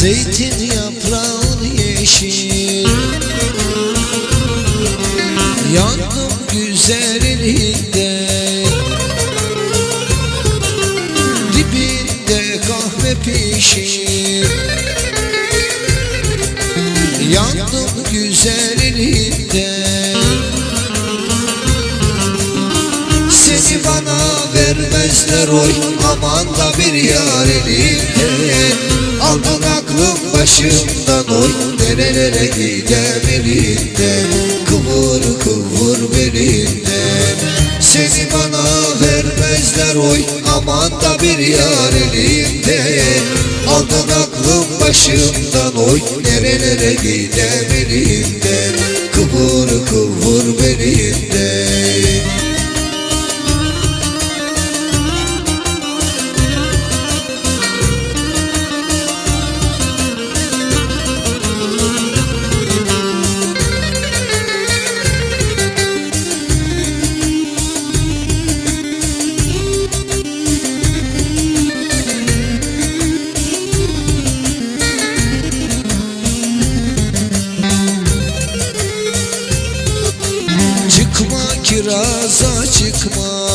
zeytin yaprağın yeşil. Yandım güzelliğinde Dibinde kahve pişir. Yandım güzelliğinde Seni bana vermezler oy Aman da bir yar elinden Aldın aklım başımdan oy Nerelere gidem elinden Kıvır kıvır belinden Seni bana vermezler oy Aman da bir yar elinden Aldın aklım başımdan oy Nerelere gidem elinden Kıvır kıvır belinden kiraza çıkma.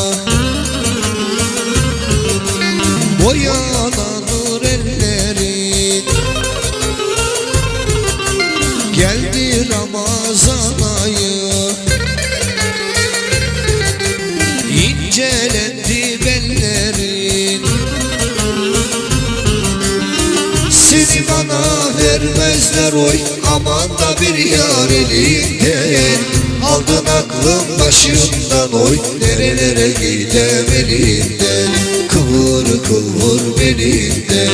Boyananır ellerin Geldi Ramazan ayı. İncelendi bellerin Seni bana vermezler oy Aman da bir yar elinden Aldın aklım başımdan oy Nerelere gidem elinden Kıvır kıvır belinden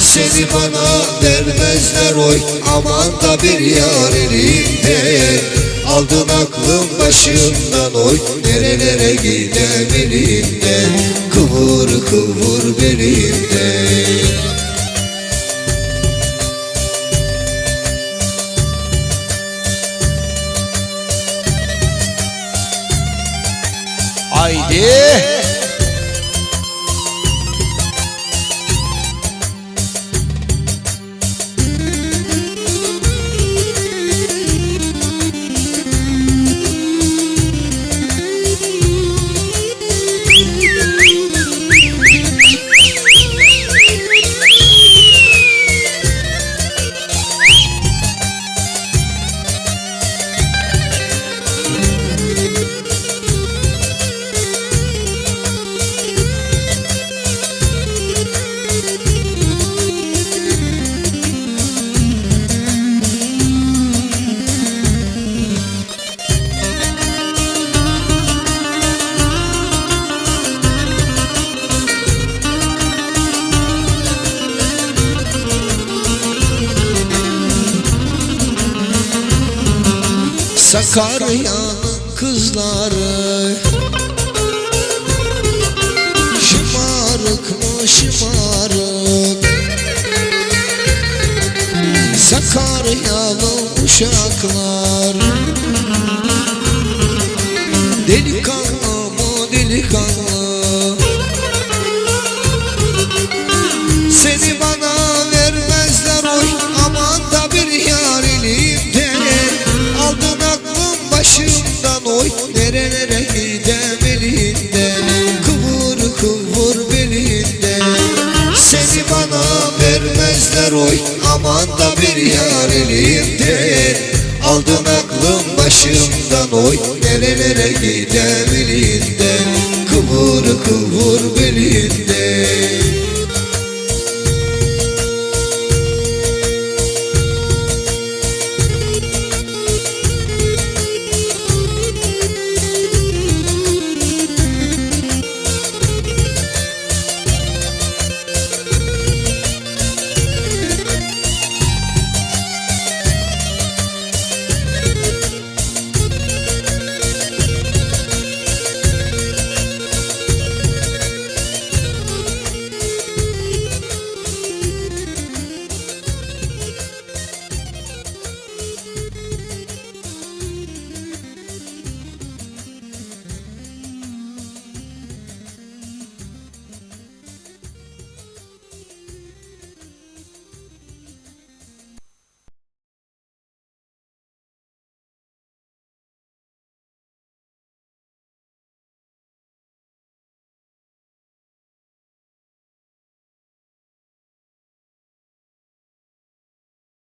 Seni bana vermezler oy Aman da bir yar elinden Aldın aklım başımdan oy Nerelere gidem elinden Kıvır kıvır belinden Yeah. Sakarya'nın kızları. Şımarık. Mı şımarık Sakaryalı uşaklar. Delikanlı vermezler oy Aman da bir yar elimden Aldın aklım başımdan oy Nerelere gidem elinden Kıvır kıvır belinden